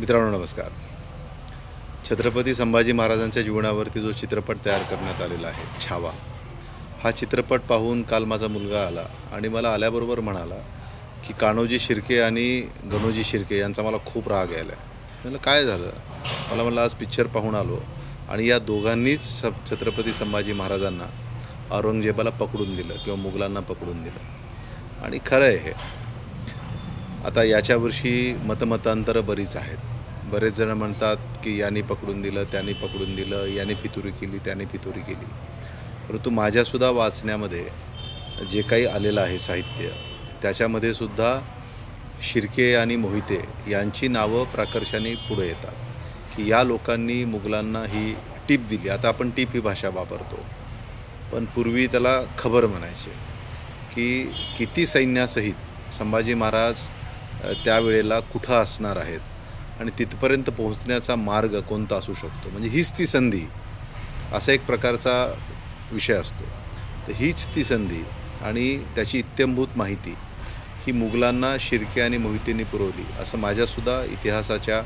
मित्रांनो नमस्कार. छत्रपती संभाजी महाराजांच्या जीवनावरती जो चित्रपट तयार करण्यात आलेला आहे छावा हा चित्रपट पाहून काल माझा मुलगा आला आणि मला आल्याबरोबर म्हणाला की कान्होजी शिर्के आणि गणोजी शिर्के यांचा मला खूप राग यायला आहे म्हणलं काय झालं? मला म्हणलं आज पिक्चर पाहून आलो आणि या दोघांनीच स छत्रपती संभाजी महाराजांना औरंगजेबाला पकडून दिलं किंवा मुघलांना पकडून दिलं. आणि खरं आहे हे आता याच्यावर्षी मतमतांतरं बरीच आहेत. बरेच जण म्हणतात की यांनी पकडून दिलं त्यांनी पकडून दिलं याने फितुरी केली त्याने फितुरी केली. परंतु माझ्यासुद्धा वाचण्यामध्ये जे काही आलेलं आहे साहित्य त्याच्यामध्ये सुद्धा शिर्के आणि मोहिते यांची नावं प्राकर्षाने पुढे येतात. की या लोकांनी मुघलांना ही टीप दिली. आता आपण टीप ही भाषा वापरतो. पण पूर्वी त्याला खबर म्हणायचे की किती सैन्यासहित संभाजी महाराज त्यावेळेला कुठं असणार आहेत? आणि तिथपर्यंत पोहोचण्याचा मार्ग कोणता असू शकतो? म्हणजे हीच ती संधी. असा एक प्रकारचा विषय असतो. तर हीच ती संधी आणि त्याची इत्यंभूत माहिती ही मुघलांना शिर्के आणि मोहितेंनी पुरवली असं माझ्यासुद्धा इतिहासाच्या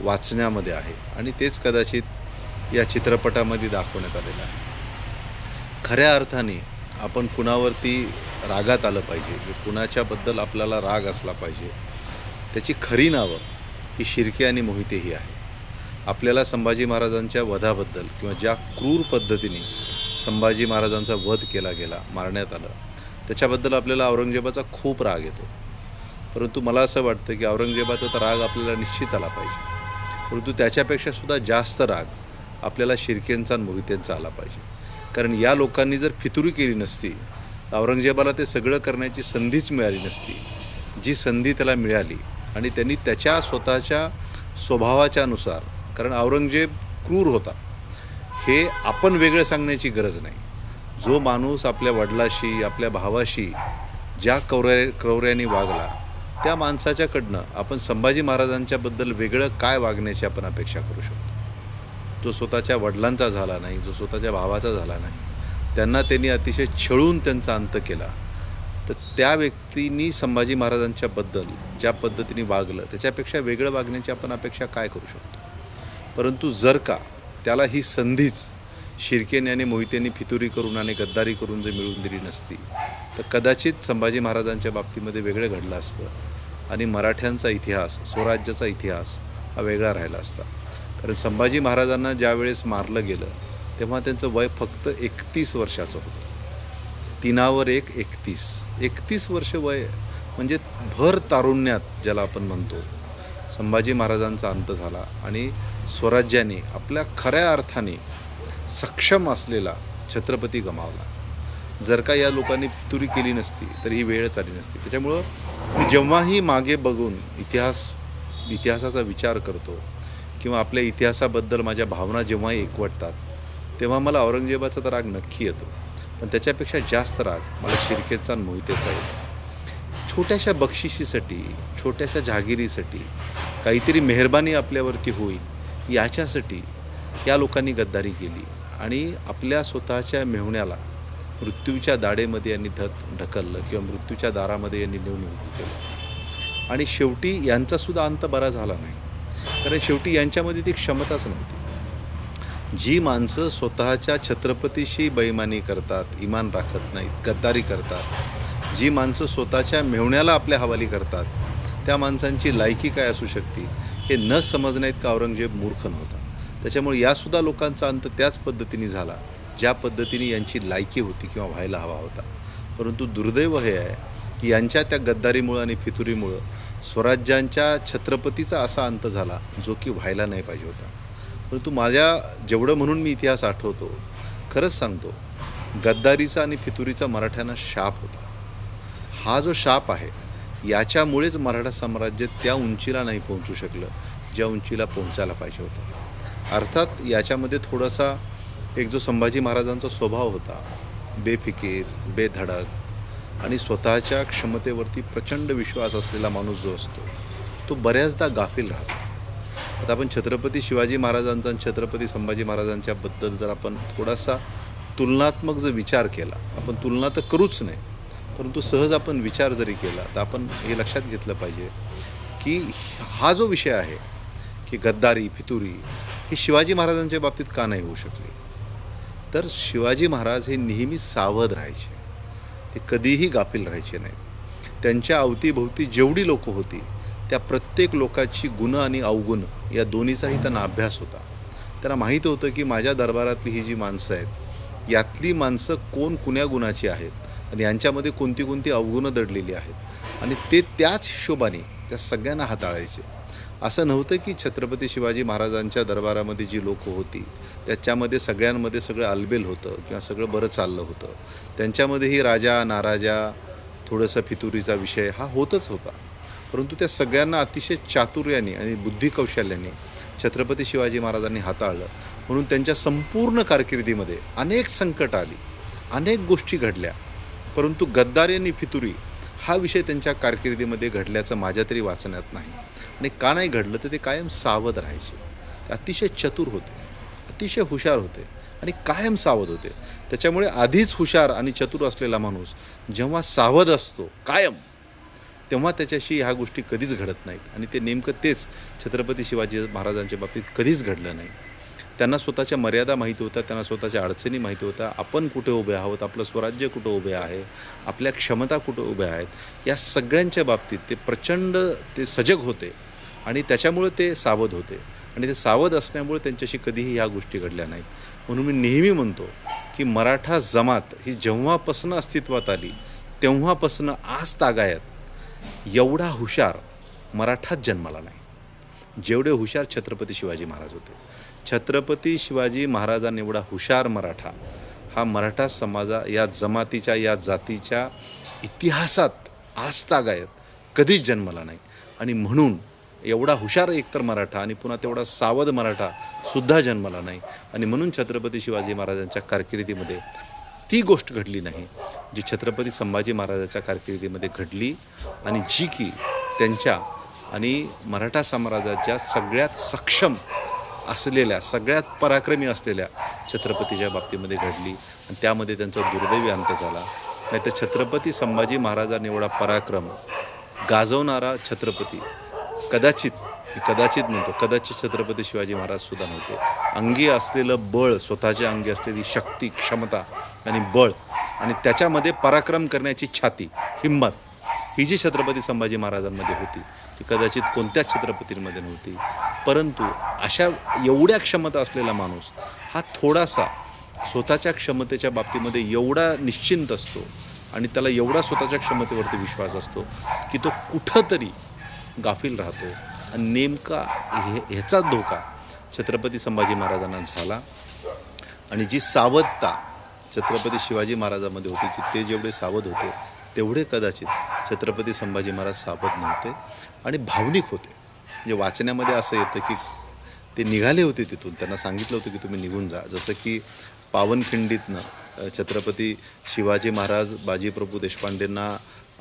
वाचण्यामध्ये आहे. आणि तेच कदाचित या चित्रपटामध्ये दाखवण्यात आलेलं आहे. खऱ्या अर्थाने आपण कुणावरती रागात आलं पाहिजे? कुणाच्याबद्दल आपल्याला राग असला पाहिजे? त्याची खरी नावं ही शिर्के आणि मोहिते ही आहेत. आपल्याला संभाजी महाराजांच्या वधाबद्दल किंवा ज्या क्रूर पद्धतीने संभाजी महाराजांचा वध केला गेला मारण्यात आलं त्याच्याबद्दल आपल्याला औरंगजेबाचा खूप राग येतो. परंतु मला असं वाटतं की औरंगजेबाचा तर राग आपल्याला निश्चित आला पाहिजे. परंतु त्याच्यापेक्षा सुद्धा जास्त राग आपल्याला शिर्केंचा आणि मोहितेंचा आला पाहिजे. कारण या लोकांनी जर फितुरी केली नसती औरंगजेबाला ते सगळं करण्याची संधीच मिळाली नसती जी संधी त्याला मिळाली आणि त्यांनी त्याच्या स्वतःच्या स्वभावाच्यानुसार कारण औरंगजेब क्रूर होता हे आपण वेगळं सांगण्याची गरज नाही. जो माणूस आपल्या वडिलाशी आपल्या भावाशी ज्या कवऱ्या क्रौर्याने वागला त्या माणसाच्याकडनं आपण संभाजी महाराजांच्याबद्दल वेगळं काय वागण्याची आपण अपेक्षा करू शकतो? जो स्वतःच्या वडिलांचा झाला नाही जो स्वतःच्या भावाचा झाला नाही त्यांना त्यांनी अतिशय छळून त्यांचा अंत केला. तर त्या व्यक्तींनी संभाजी महाराजांच्याबद्दल ज्या पद्धतीने वागलं त्याच्यापेक्षा वेगळं वागण्याची आपण अपेक्षा काय करू शकतो? परंतु जर का त्याला ही संधीच शिर्केने आणि मोहितेंनी फितुरी करून आणि गद्दारी करून जर मिळवून दिली नसती तर कदाचित संभाजी महाराजांच्या बाबतीमध्ये वेगळं घडलं असतं आणि मराठ्यांचा इतिहास स्वराज्याचा इतिहास हा वेगळा राहिला असता. कारण संभाजी महाराजांना ज्यावेळेस मारलं गेलं तेव्हा त्यांचं वय फक्त एकतीस वर्षाचं होतं. तिनावर एक एकतीस. एकतीस वर्ष वय म्हणजे भर तारुण्यात ज्याला आपण म्हणतो. संभाजी महाराजांचा अंत झाला आणि स्वराज्याने आपल्या खऱ्या अर्थाने सक्षम असलेला छत्रपती गमावला. जर का या लोकांनी फितुरी केली नसती तर ही वेळच आली नसती. त्याच्यामुळं मी जेव्हाही मागे बघून इतिहास इतिहासाचा विचार करतो किंवा आपल्या इतिहासाबद्दल माझ्या भावना जेव्हाही एकवटतात तेव्हा मला औरंगजेबाचा तर राग नक्की येतो. पण त्याच्यापेक्षा जास्त राग मला शिर्केचा आणि मोहितेचा येतो. छोट्याशा बक्षिशीसाठी छोट्याशा जहागिरीसाठी काहीतरी मेहरबानी आपल्यावरती होईल याच्यासाठी या लोकांनी गद्दारी केली आणि आपल्या स्वतःच्या मेहुण्याला मृत्यूच्या दाडेमध्ये यांनी धत ढकललं किंवा मृत्यूच्या दारामध्ये यांनी नेऊन उभं केलं. आणि शेवटी यांचासुद्धा अंत बरा झाला नाही. कारण शेवटी यांच्यामध्ये ती क्षमताच नव्हती. जी माणसं स्वतःच्या छत्रपतीशी बैमानी करतात इमान राखत नाहीत गद्दारी करतात. जी माणसं स्वतःच्या मेवण्याला आपल्या हवाली करतात त्या माणसांची लायकी काय असू शकते हे न समजण्यात का औरंगजेब मूर्ख नव्हता. त्याच्यामुळे यासुद्धा लोकांचा अंत त्याच पद्धतीने झाला ज्या पद्धतीने यांची लायकी होती किंवा व्हायला हवा होता. परंतु दुर्दैव हे आहे की यांच्या त्या गद्दारीमुळं आणि फितुरीमुळं स्वराज्यांच्या छत्रपतीचा असा अंत झाला जो की व्हायला नाही पाहिजे होता. परंतु माझ्या जेवढं म्हणून मी इतिहास आठवतो खरंच सांगतो गद्दारीचा आणि फितुरीचा मराठ्यांना शाप होता. हा जो शाप आहे याच्यामुळेच मराठा साम्राज्य त्या उंचीला नाही पोहोचू शकलं ज्या उंचीला पोहोचायला पाहिजे होतं. अर्थात याच्यामध्ये थोडासा एक जो संभाजी महाराजांचा स्वभाव होता बेफिकीर बेधडक आणि स्वतःच्या क्षमतेवरती प्रचंड विश्वास असलेला माणूस जो असतो तो बऱ्याचदा गाफील राहतो. आता आपण छत्रपती शिवाजी महाराजांचा आणि छत्रपती संभाजी महाराजांच्याबद्दल जर आपण थोडासा तुलनात्मक जर विचार केला आपण तुलना तर करूच नाही परंतु सहज आपण विचार जरी केला तर आपण हे लक्षात घेतलं पाहिजे की हा जो विषय आहे की गद्दारी फितुरी ही शिवाजी महाराजांच्या बाबतीत का नाही होऊ शकली? तर शिवाजी महाराज हे नेहमी सावध राहायचे. ते कधीही गाफील राहायचे नाहीत. त्यांच्या अवतीभोवती जेवढी लोकं होती त्या प्रत्येक लोकाची गुण आणि अवगुण या दोन्हीचाही त्यांना अभ्यास होता. त्यांना माहीत होतं की माझ्या दरबारातली ही जी माणसं आहेत यातली माणसं कोण कुण्या गुणाची आहेत आणि यांच्यामध्ये कोणती कोणती अवगुणं दडलेली आहेत आणि ते त्याच हिशोबाने त्या सगळ्यांना हाताळायचे. असं नव्हतं की छत्रपती शिवाजी महाराजांच्या दरबारामध्ये जी लोकं होती त्याच्यामध्ये सगळ्यांमध्ये सगळं अलबेल होतं किंवा सगळं बरं चाललं होतं. त्यांच्यामध्येही राजा नाराजा थोडंसं फितुरीचा विषय हा होतच होता. परंतु त्या सगळ्यांना अतिशय चातुर्याने आणि बुद्धिकौशल्याने छत्रपती शिवाजी महाराजांनी हाताळलं. म्हणून त्यांच्या संपूर्ण कारकिर्दीमध्ये अनेक संकट आली अनेक गोष्टी घडल्या. परंतु गद्दारी आणि फितुरी हा विषय त्यांच्या कारकिर्दीमध्ये घडल्याचं माझ्या तरी वाचण्यात नाही. आणि का नाही घडलं तर ते कायम सावध राहायचे. अतिशय चतुर होते अतिशय हुशार होते आणि कायम सावध होते. त्याच्यामुळे आधीच हुशार आणि चतुर असलेला माणूस जेव्हा सावध असतो कायम तेव्हा त्याच्याशी ह्या गोष्टी कधीच घडत नाहीत. आणि ते नेमकं तेच छत्रपती शिवाजी महाराजांच्या बाबतीत कधीच घडलं नाही. त्यांना स्वतःच्या मर्यादा माहिती होत्या त्यांना स्वतःच्या अडचणी माहिती होत्या. आपण कुठे उभे आहोत? आपलं स्वराज्य कुठं उभे आहे? आपल्या क्षमता कुठं उभ्या आहेत? या सगळ्यांच्या बाबतीत ते प्रचंड ते सजग होते आणि त्याच्यामुळे ते सावध होते. आणि ते सावध असल्यामुळे त्यांच्याशी कधीही ह्या गोष्टी घडल्या नाहीत. म्हणून मी नेहमी म्हणतो की मराठा जमात ही जेव्हापासनं अस्तित्वात आली तेव्हापासनं आज तागायत एवढा हुशार मराठाच जन्माला नाही. जेवढे हुशार छत्रपती शिवाजी महाराज होते. छत्रपती शिवाजी महाराजांनी एवढा हुशार मराठा हा मराठा समाजा या जमातीच्या या जातीच्या इतिहासात आजतागायत कधीच जन्मला नाही. आणि म्हणून एवढा हुशार एकतर मराठा आणि पुन्हा तेवढा सावध मराठा सुद्धा जन्मला नाही. आणि म्हणून छत्रपती शिवाजी महाराजांच्या कारकिर्दीमध्ये ती गोष्ट घडली नाही. जी छत्रपती संभाजी महाराजाच्या कारकिर्दीमध्ये घडली आणि जी की त्यांच्या आणि मराठा साम्राज्याच्या सगळ्यात सक्षम असलेल्या सगळ्यात पराक्रमी असलेल्या छत्रपतीच्या बाबतीमध्ये घडली आणि त्यामध्ये त्यांचा दुर्दैवी अंत झाला. नाही तर छत्रपती संभाजी महाराजांनी एवढा पराक्रम गाजवणारा छत्रपती कदाचित मी कदाचित म्हणतो कदाचित छत्रपती शिवाजी महाराज सुद्धा नव्हते. अंगी असलेलं बळ स्वतःच्या अंगी असलेली शक्ती क्षमता आणि बळ आणि त्याच्यामध्ये पराक्रम करण्याची छाती हिंमत ही जी छत्रपती संभाजी महाराजांमध्ये होती ती कदाचित कोणत्याच छत्रपतींमध्ये नव्हती. परंतु अशा एवढ्या क्षमता असलेला माणूस हा थोडासा स्वतःच्या क्षमतेच्या बाबतीमध्ये एवढा निश्चिंत असतो आणि त्याला एवढा स्वतःच्या क्षमतेवरती विश्वास असतो की तो कुठंतरी गाफील राहतो. आणि नेमका हे ह्याचाच धोका छत्रपती संभाजी महाराजांना झाला. आणि जी सावधता छत्रपती शिवाजी महाराजामध्ये होती. ते जेवढे सावध होते तेवढे कदाचित छत्रपती संभाजी महाराज सावध नव्हते आणि भावनिक होते. म्हणजे वाचण्यामध्ये असं येतं की ते निघाले होते तिथून. त्यांना सांगितलं होतं की तुम्ही निघून जा. जसं की पावनखिंडीतनं छत्रपती शिवाजी महाराज बाजीप्रभू देशपांडेंना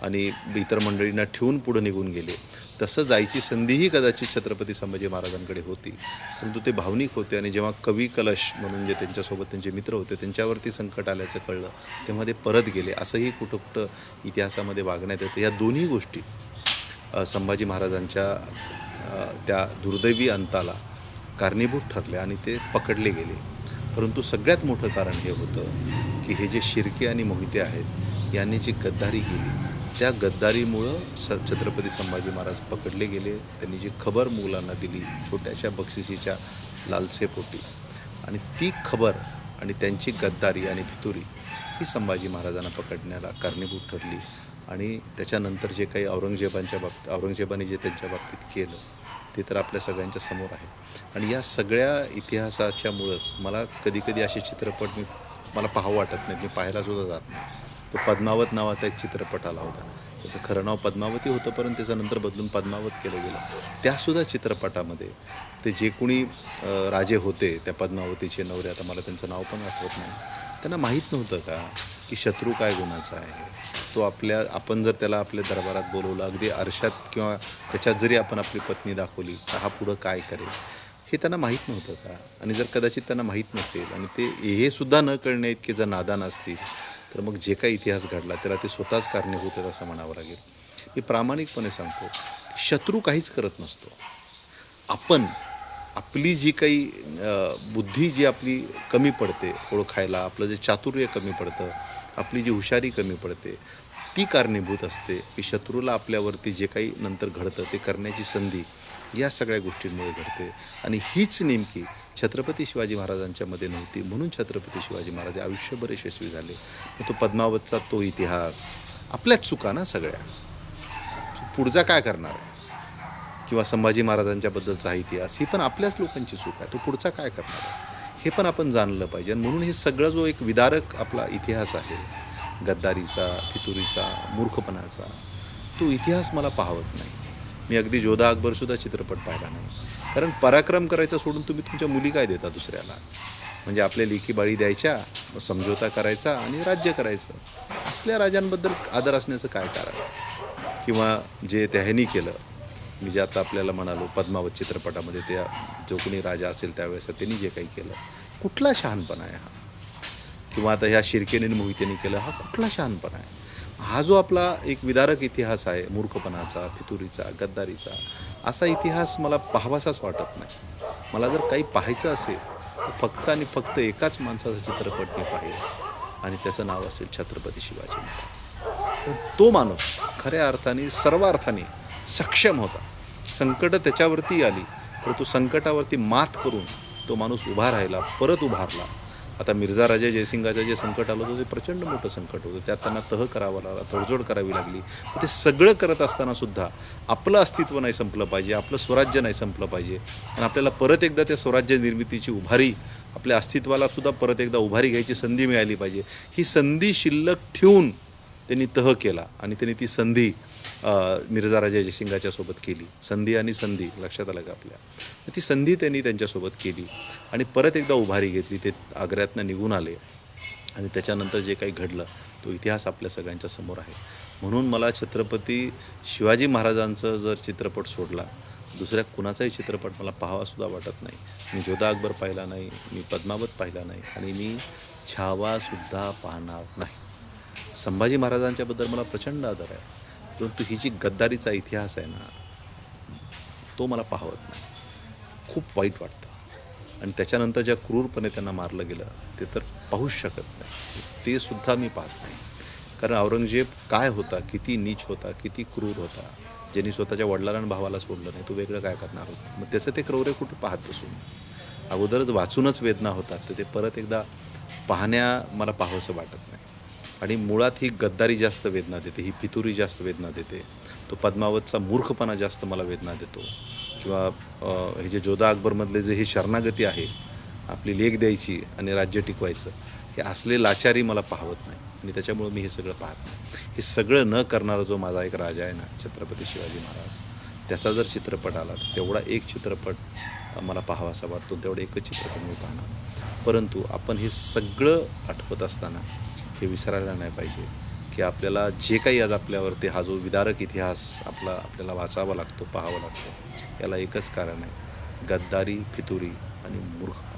आणि इतर मंडळींना ठेवून पुढं निघून गेले. तसं जायची संधीही कदाचित छत्रपती संभाजी महाराजांकडे होती. परंतु ते भावनिक होते आणि जेव्हा कवी कलश म्हणून जे त्यांच्यासोबत त्यांचे मित्र होते त्यांच्यावरती संकट आल्याचं कळलं तेव्हा ते परत गेले. असंही कुठं कुठं इतिहासामध्ये वागण्यात येतं. या दोन्ही गोष्टी संभाजी महाराजांच्या त्या दुर्दैवी अंताला कारणीभूत ठरल्या आणि ते पकडले गेले. परंतु सगळ्यात मोठं कारण हे होतं की हे जे शिर्के आणि मोहिते आहेत यांनी जी गद्दारी केली त्या गद्दारीमुळं स छत्रपती संभाजी महाराज पकडले गेले. त्यांनी जी खबर मुलांना दिली छोट्याशा बक्षिसीच्या लालसेपोटी आणि ती खबर आणि त्यांची गद्दारी आणि फितुरी ही संभाजी महाराजांना पकडण्याला कारणीभूत ठरली. आणि त्याच्यानंतर जे काही औरंगजेबांच्या बाबतीत औरंगजेबाने जे त्यांच्या बाबतीत केलं ते तर आपल्या सगळ्यांच्या समोर आहे. आणि या सगळ्या इतिहासाच्यामुळंच मला कधीकधी असे चित्रपट मी मला पाहावं वाटत नाही मी पाहायलासुद्धा जात नाही. तो पद्मावत नावाचा एक चित्रपट आला होता. त्याचं खरं नाव पद्मावती होतं परंतु त्याचं नंतर बदलून पद्मावत केलं गेलं. त्यासुद्धा चित्रपटामध्ये ते जे कोणी राजे होते त्या पद्मावतीचे नवरे आता मला त्यांचं नाव पण आठवत नाही. त्यांना माहीत नव्हतं का की शत्रू काय गुणाचा आहे? तो आपल्या आपण जर त्याला आपल्या दरबारात बोलवलं अगदी आरशात किंवा त्याच्यात जरी आपण आपली पत्नी दाखवली तर हा पुढं काय करेल? हे त्यांना माहीत नव्हतं का? आणि जर कदाचित त्यांना माहीत नसेल आणि ते हे सुद्धा न कळणे इतके जर नादान असतील तर मग जे काही इतिहास घडला त्याला ते स्वतःच कारणीभूत आहेत असं म्हणावं लागेल. मी प्रामाणिकपणे सांगतो शत्रू काहीच करत नसतो. आपण आपली जी काही बुद्धी जी आपली कमी पडते ओळखायला आपलं जे चातुर्य कमी पडतं आपली जी हुशारी कमी पडते ती कारणीभूत असते की शत्रूला आपल्यावरती जे काही नंतर घडतं ते करण्याची संधी या सगळ्या गोष्टींमुळे घडते. आणि हीच नेमकी छत्रपती शिवाजी महाराजांच्यामध्ये नव्हती. म्हणून छत्रपती शिवाजी महाराज आयुष्यभर यशस्वी झाले. तो पद्मावतचा तो इतिहास आपल्याच चुका ना सगळ्या. पुढचा काय करणार आहे? किंवा संभाजी महाराजांच्याबद्दलचा हा इतिहास ही पण आपल्याच लोकांची चूक आहे. तो पुढचा काय करणार आहे? हे पण आपण जाणलं पाहिजे. आणि म्हणून हे सगळं जो एक विदारक आपला इतिहास आहे गद्दारीचा फितुरीचा मूर्खपणाचा तो इतिहास मला पाहवत नाही. मी अगदी जोधा अकबरसुद्धा चित्रपट पाहिला नाही. कारण पराक्रम करायचा सोडून तुम्ही तुमच्या मुली काय देता दुसऱ्याला? म्हणजे आपल्या लेखी बाळी द्यायच्या समझोता करायचा आणि राज्य करायचं. असल्या राजांबद्दल आदर असण्याचं काय कारण? किंवा जे त्या केलं मी जे आता आपल्याला म्हणालो पद्मावत चित्रपटामध्ये त्या जो कोणी राजा असेल त्यावेळेस त्यांनी जे काही केलं कुठला शहाणपणा आहे हा? किंवा आता ह्या शिर्केने मोहितेने केलं हा कुठला शहाणपणा आहे? हा जो आपला एक विदारक इतिहास आहे मूर्खपणाचा फितुरीचा गद्दारीचा असा इतिहास मला पाहावासाच वाटत नाही. मला जर काही पाहायचं असेल तर फक्त आणि फक्त एकाच माणसाचा चित्रपट मी पाहिला आणि त्याचं नाव असेल छत्रपती शिवाजी महाराज. तर तो माणूस खऱ्या अर्थाने सर्व अर्थाने सक्षम होता. संकटं त्याच्यावरती आली परंतु संकटावरती मात करून तो माणूस उभा राहिला परत उभारला. आता मिर्झा राजा जयसिंगाचं जे संकट आलं होतं ते प्रचंड मोठं संकट होतं. त्यात त्यांना तह करावा लागला तडजोड करावी लागली. ते सगळं करत असताना सुद्धा आपलं अस्तित्व नाही संपलं पाहिजे आपलं स्वराज्य नाही संपलं पाहिजे. आणि आपल्याला परत एकदा त्या स्वराज्य निर्मितीची उभारी आपल्या अस्तित्वाला सुद्धा परत एकदा उभारी घ्यायची संधी मिळाली पाहिजे. ही संधी शिल्लक ठेवून त्यांनी तह केला आणि त्यांनी ती संधी मिर्झा राजा जयसिंगाच्या सोबत केली. संधी आणि संधी लक्षात आलं का आपल्या? ती संधी त्यांनी त्यांच्यासोबत केली. आणि परत एकदा उभारी घेतली ते आग्र्यातनं निघून आले. आणि त्याच्यानंतर जे काही घडलं तो इतिहास आपल्या सगळ्यांच्या समोर आहे. म्हणून मला छत्रपती शिवाजी महाराजांचं जर चित्रपट सोडला दुसऱ्या कुणाचाही चित्रपट मला पाहावासुद्धा वाटत नाही. मी जोधा अकबर पाहिला नाही मी पद्मावत पाहिला नाही आणि मी छावासुद्धा पाहणार नाही. संभाजी महाराजांच्याबद्दल मला प्रचंड आदर आहे. परंतु ही जी गद्दारीचा इतिहास आहे ना तो मला पाहवत नाही. खूप वाईट वाटतं. आणि त्याच्यानंतर ज्या क्रूरपणे त्यांना मारलं गेलं ते तर पाहूच शकत नाही. ते सुद्धा मी पाहत नाही. कारण औरंगजेब काय होता किती नीच होता किती क्रूर होता ज्यांनी स्वतःच्या वडिलांना आणि भावाला सोडलं नाही तो वेगळं काय करणार होता? मग त्याचं ते क्रौर्य कुठे पाहत बसून? अगोदरच वाचूनच वेदना होतात तर ते परत एकदा पाहण्या मला पाहावंसं वाटत नाही. आणि मुळात ही गद्दारी जास्त वेदना देते ही फितुरी जास्त वेदना देते. तो पद्मावतचा मूर्खपणा जास्त मला वेदना देतो. किंवा हे जे जोधा अकबरमधले जे हे शरणागती आहे आपली लेख द्यायची आणि राज्य टिकवायचं हे असले लाचारी मला पाहवत नाही. आणि त्याच्यामुळं मी हे सगळं पाहत नाही. हे सगळं न करणारा जो माझा एक राजा आहे ना छत्रपती शिवाजी महाराज त्याचा जर चित्रपट आला तेवढा एक चित्रपट मला पाहावासा वाटतो तेवढा एकच चित्रपट मी पाहणार. परंतु आपण हे सगळं आठवत असताना हे विसरायला नाही पाहिजे. की आपल्याला जे काही आज आपल्यावरती हा जो विदारक इतिहास आपला आपल्याला वाचावा लागतो पाहावा लागतो याला एकच कारण आहे. गद्दारी फितुरी आणि मूर्ख.